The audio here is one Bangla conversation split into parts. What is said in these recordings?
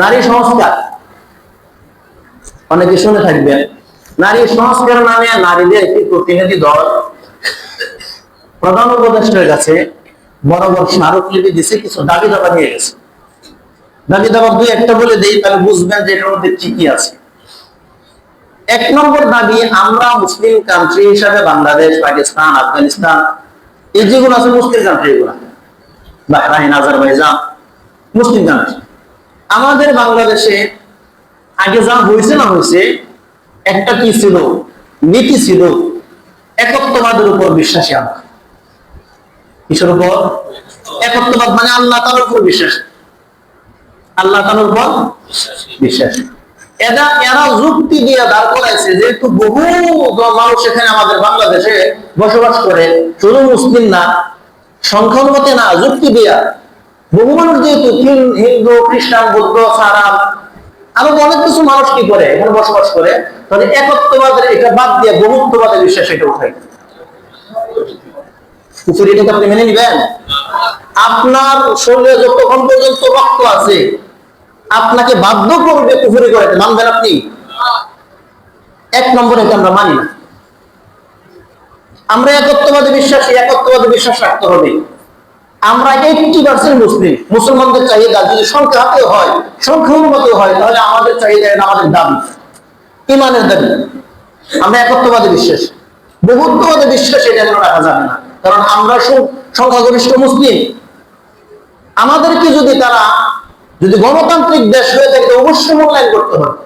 নারী সংস্কার। অনেকে শুনে থাকবেন, নারী সংস্কার নামে নারীদের একটি প্রতিনিধি দল। প্রধান উপদেষ্টার কাছে বড় বড় স্মারকলিপি দিছে, কিছু দাবি দাবা নিয়ে গেছে। দাবি দাবা দুই একটা বলে দেই, তাহলে বুঝবেন যে এটার মধ্যে কি কি আছে। এক নম্বর দাবি, আমরা মুসলিম কান্ট্রি হিসাবে বাংলাদেশ, পাকিস্তান, আফগানিস্তান, এই যেগুলো আছে মুসলিম কান্ট্রি এগুলা। বাহরাইন, আজারবাইজান, মুসলিম কান্ট্রি আমাদের বাংলাদেশে আগে যা হয়েছে না হয়েছে, একটা কি ছিল? নীতি ছিল একত্ববাদের উপর বিশ্বাসী আমরা কিসের উপর? একত্ববাদ মানে আল্লাহ তালার উপর বিশ্বাস। আল্লাহ তালার উপর বিশ্বাস। এরা এরা যুক্তি দিয়ে দাঁড় করাইছে, যেহেতু বহু মানুষ এখানে আমাদের বাংলাদেশে বসবাস করে, শুধু মুসলিম না সংখ্যানুপাতে না, যুক্তি দিয়া বহু মানুষ যেহেতু হিন্দু, খ্রিস্টান, বৌদ্ধ সারাম আরও অনেক কিছু মানুষ কি করে? এখানে বসবাস করে। তাহলে একত্ববাদের, এটা বাদ দিয়ে বহুত্ববাদের বিশ্বাস এটা উঠাই পুকুর আপনি মেনে নিবেন? আপনার শরীরে যতক্ষণ পর্যন্ত রক্ত আছে, আপনাকে বাধ্য করবে পুকুরি করে মানবেন আপনি? এক নম্বরে এটা আমরা মানি আমরা একত্ববাদী বিশ্বাসী, একত্ববাদী বিশ্বাস রাখতে হবে। আমরা এইটটি পার্সেন্ট মুসলিম, মুসলমানদের চাহিদা যদি সংখ্যা হয় সংখ্যা অনুমতি হয়, তাহলে আমাদের চাহিদা আমাদের দাবি। ইমানের দাবি। আমরা একত্ববাদী বিশ্বাস। বহুত্ববাদী বিশ্বাস এটা যেন রাখা যাবে না? কারণ আমরা সংখ্যাগরিষ্ঠ মুসলিম। আমাদেরকে যদি তারা যদি গণতান্ত্রিক দেশ হয়ে থাকে অবশ্যই মূল্যায়ন করতে হবে।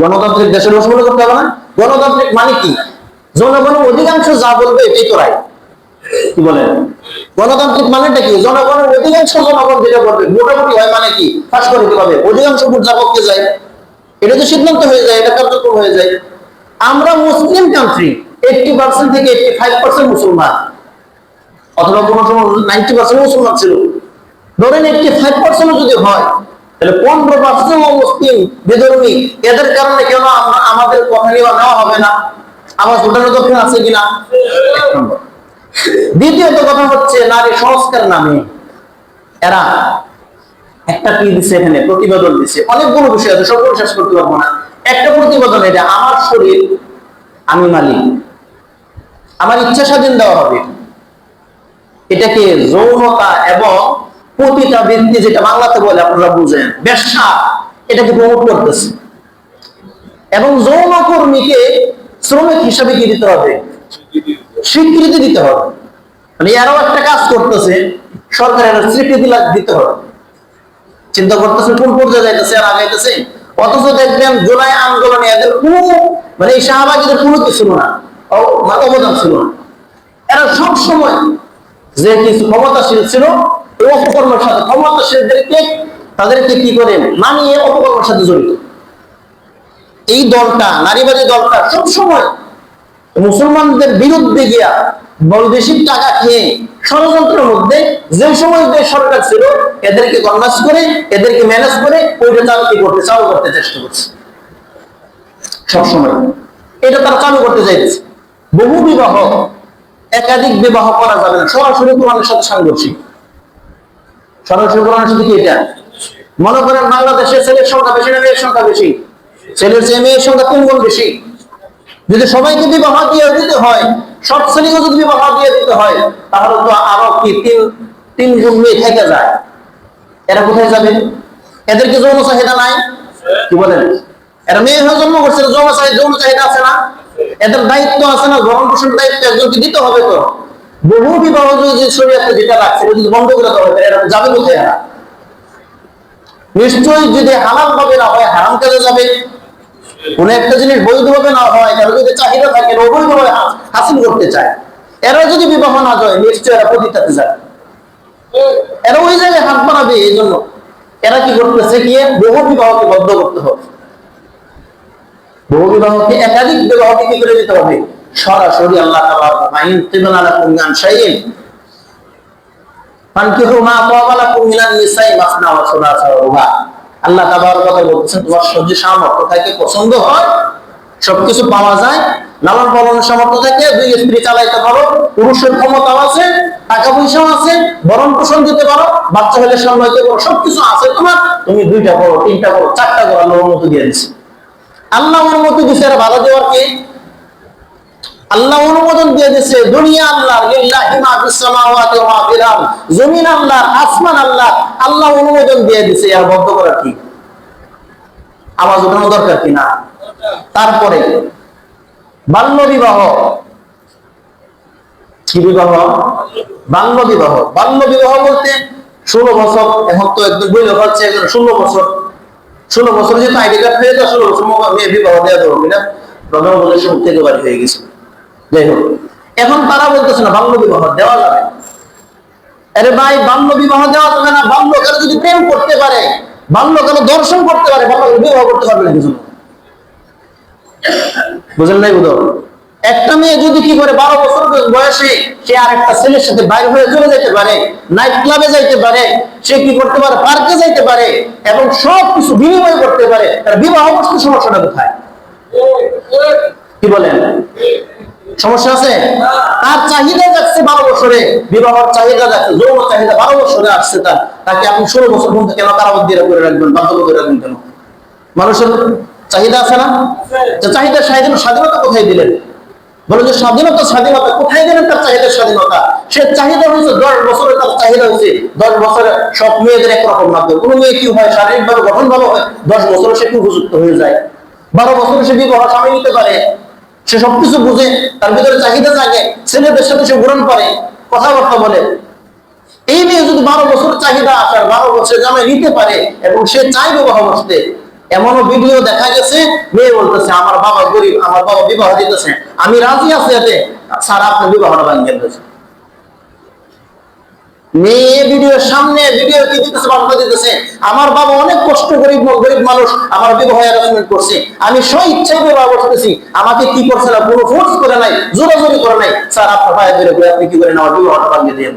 গণতান্ত্রিক দেশের অবশ্যই করতে হবে না? গণতান্ত্রিক মানে কি? জনগণের অধিকাংশ যা বলবে এটাই তো রায় কি বলেন? গণতান্ত্রিক মানেটা কি? জনগণের অধিকাংশ জনগণ যেটা বলবে মোটামুটি হয় মানে কি? ফাঁস করে দিতে হবে। অধিকাংশ ভোট যা পক্ষে যায়। এটা তো সিদ্ধান্ত হয়ে যায়, এটা কার্যক্রম হয়ে যায়। আমরা মুসলিম কান্ট্রি এইটটি পার্সেন্ট থেকে এইটটি ফাইভ পার্সেন্ট মুসলমান। অথবা কোনো সময় নাইনটি পার্সেন্ট মুসলমান ছিল। ধরেন এইটটি ফাইভ পার্সেন্ট যদি হয়, তাহলে পনেরো পার্সেন্ট মুসলিম বিধর্মী, এদের কারণে কেন আমরা আমাদের কথা নেওয়া নেওয়া হবে না? আমার ভোটারের দক্ষিণ আছে কিনা? এক নম্বর। দ্বিতীয়ত কথা হচ্ছে নারী সংস্কার নামে এরা একটা কি দিছে এখানে? প্রতিবেদন দিছে। অনেকগুলো বিষয় আছে, সবগুলো শেষ করতে পারব না। একটা প্রতিবেদন, এটা আমার শরীর, আমি মালিক। আমার ইচ্ছা স্বাধীন দেওয়া হবে। এটাকে যৌনতা এবং পতিতা বৃত্তি যেটা বাংলাতে বলে, আপনারা বুঝেন। ব্যবসা এটাকে প্রমোট করতেছে। এবং যৌন কর্মীকে শ্রমিক হিসাবে কি দিতে হবে? স্বীকৃতি দিতে হবে। মানে এরাও একটা কাজ করতেছে, সরকারের স্বীকৃতি দিতে হবে। চিন্তা করতেছে, কোন পর্যায়ে যাইতেছে, আর আগাইতেছে অথচ দেখবেন জুলাই আন্দোলনে এদের কোনো মানে এই শাহবাগীদের কোনো কিছু না অবদান ছিল না। এরা সব সময় যে কিছু ক্ষমতাশীল ছিল, এই অপকর্মের সাথে ক্ষমতাশীলদেরকে তাদেরকে কি করে মানিয়ে অপকর্মের সাথে জড়িত। এই দলটা, নারীবাদী দলটা সব সময় মুসলমানদের বিরুদ্ধে গিয়া বৈদেশিক টাকা খেয়ে ষড়যন্ত্রের মধ্যে যে সময় যে সরকার ছিল, এদেরকে কনভার্স করে, এদেরকে ম্যানেজ করে, ওইটা চালু কি করতে, চালু করতে চেষ্টা করছে। সবসময়। এটা তারা চালু করতে চাইছে। বহু বিবাহ, একাধিক বিবাহ করা যাবে না। সরাসরি কোরআনের সাথে সাংঘর্ষিক। সরাসরি কোরআনের সাথে কি এটা? মনে করেন বাংলাদেশে ছেলের সংখ্যা বেশি না মেয়ের সংখ্যা বেশি? ছেলের চেয়ে মেয়ের সংখ্যা গুণ বেশি। যদি সবাইকে বিবাহ দিয়ে দিতে হয়, সব শ্রেণীকে যদি বিবাহ দিয়ে দিতে হয়, তাহলে তো আরও কি তিন তিন গুণ মেয়ে থেকে যায়। এরা কোথায় যাবে? এদেরকে যৌন চাহিদা নাই? কি বলেন? এরা মেয়ে হয়ে জন্ম করছে, যৌন চাহিদা যৌন চাহিদা আছে না? এদের দায়িত্ব আছে না? ভরণ পোষণ দায়িত্ব একজনকে দিতে হবে তো। বহু বিবাহ যদি শরীয়তে যেটা রাখছে যদি বন্ধ করে দেওয়া হয় এরা যাবে কোথায়? নিশ্চয়ই যদি হালাল ভাবে না হয়, হারাম কাজে যাবে। কোন একটা জিনিস বৈধভাবে না হয় কারও যদি চাহিদা থাকে অবৈধভাবে হাসিল করতে চায়। এরা যদি বিবাহ না যায় নিশ্চয় এরা পতিতাতে যায়। এরা ওই জায়গায় হাত বাড়াবে, এই জন্য। এরা কি করতেছে গিয়ে বহু বিবাহকে বদ্ধ করতে হবে। বহু বিবাহকে একাধিক বিবাহকে কি করে দিতে হবে? সরাসরি আল্লাহ তাআলা আল্লাহ তাবার কথা বলছেন তোমার সহ্য সামর্থ্য থাকে, পছন্দ হয়, সবকিছু পাওয়া যায়। লালন পালনের সামর্থ্য থাকে, দুই স্ত্রী চালাইতে পারো, পুরুষের ক্ষমতা আছে টাকা পয়সাও আছে বরণ পোষণ দিতে পারো, বাচ্চা হলে সামলাইতে পারো, সবকিছু আছে। তোমার, তুমি দুইটা করো, তিনটা করো, চারটা করো আল্লাহ অনুমতি দিয়ে আল্লাহ অনুমতি দিচ্ছে আর বাধা দেওয়ার কি? আল্লাহ অনুমোদন দিয়ে দিচ্ছে দুনিয়া আল্লাহ লিল্লাহি মা ফিস সামাওয়াতি ওয়া মা ফিল আরদ। জমিন আল্লাহ আসমান আল্লাহ আল্লাহ অনুমোদন দিয়ে দিচ্ছে আর বন্ধ করার কি? আওয়াজ ওঠানো দরকার কি না? তারপরে, বাল্য বিবাহ। কি বিবাহ? বাল্য বিবাহ। বাল্য বিবাহ বলতে ষোলো বছর, এখন তো একদম বই হচ্ছে ষোলো বছর। ষোলো বছর যেহেতু আইডি কার্ড হয়ে যায় ষোলো বছর মেয়ে বিবাহ দেওয়া দেবো না সব থেকে বাড়ি হয়ে গেছে। যাই হোক। এখন তারা বলতেছে না, বাল্য বিবাহ দেওয়া যাবে আরে ভাই, বাল্য বিবাহ দেওয়া যাবে না। বাল্য কেন যদি প্রেম করতে পারে, বাল্য কেন দর্শন করতে পারে, বাল্য বিবাহ করতে পারবে না কিছু বুঝলেন নাই বুধ একটা মেয়ে যদি কি করে বারো বছর বয়সে সে আর একটা ছেলের সাথে বাইরে হয়ে চলে যেতে পারে নাইট ক্লাবে যাইতে পারে, সে কি করতে পারে পার্কে যাইতে পারে এবং সব কিছু বিনিময় করতে পারে, তার বিবাহ করতে সমস্যাটা কোথায়? কি বলেন? সমস্যা আছে? তার চাহিদা যাচ্ছে বারো বছরে, বিবাহের চাহিদা যাচ্ছে, যৌন চাহিদা বারো বছরে আসছে তার। তাকে আপনি ষোলো বছর পর্যন্ত কেন কারাবদ্ধ করে রাখবেন বাধ্য করে রাখবেন কেন? মানুষের চাহিদা আছে না? চাহিদা স্বাধীন স্বাধীনতা কোথায় দিলেন? বলে যে স্বাধীনতা স্বাধীনতা কোথায় দিলেন তার চাহিদার স্বাধীনতা? সে চাহিদা হয়েছে দশ বছরে তার চাহিদা হয়েছে দশ বছরে সব মেয়েদের একরকম মাধ্যম কোনো মেয়ে কি হয়? শারীরিক ভাবে গঠন ভালো হয়? দশ বছরে সে উপযুক্ত হয়ে যায়? বারো বছরে সে বিবাহ স্বামী নিতে পারে। সে সবকিছু বুঝে, তার ভিতরে চাহিদা থাকে ছেলেদের সাথে সে ঘুরন পারে, কথাবার্তা বলে। এই মেয়ে যদি বারো বছর চাহিদা আসার, বারো বছর জামে নিতে পারে এবং সে চাই বিবাহ বসতে এমনও ভিডিও দেখা গেছে, মেয়ে বলতেছে, আমার বাবা গরিব, আমার বাবা বিবাহ দিতেছে, আমি রাজি আছি এতে। স্যার, আপনার বিবাহটা ভাঙিয়ে দিয়েছে। মেয়ে ভিডিওর সামনে ভিডিও কি বার্তা দিতেছে? আমার বাবা অনেক কষ্ট গরিব মানুষ, আমার বিবাহ করছে। আমি ইচ্ছায় আমাকে কি করছে না? পুরো ফোর্স করে নাই, জোরাজোরি করে নাই? স্যার, আপনার ভাই ধরে আপনি কি দিয়ে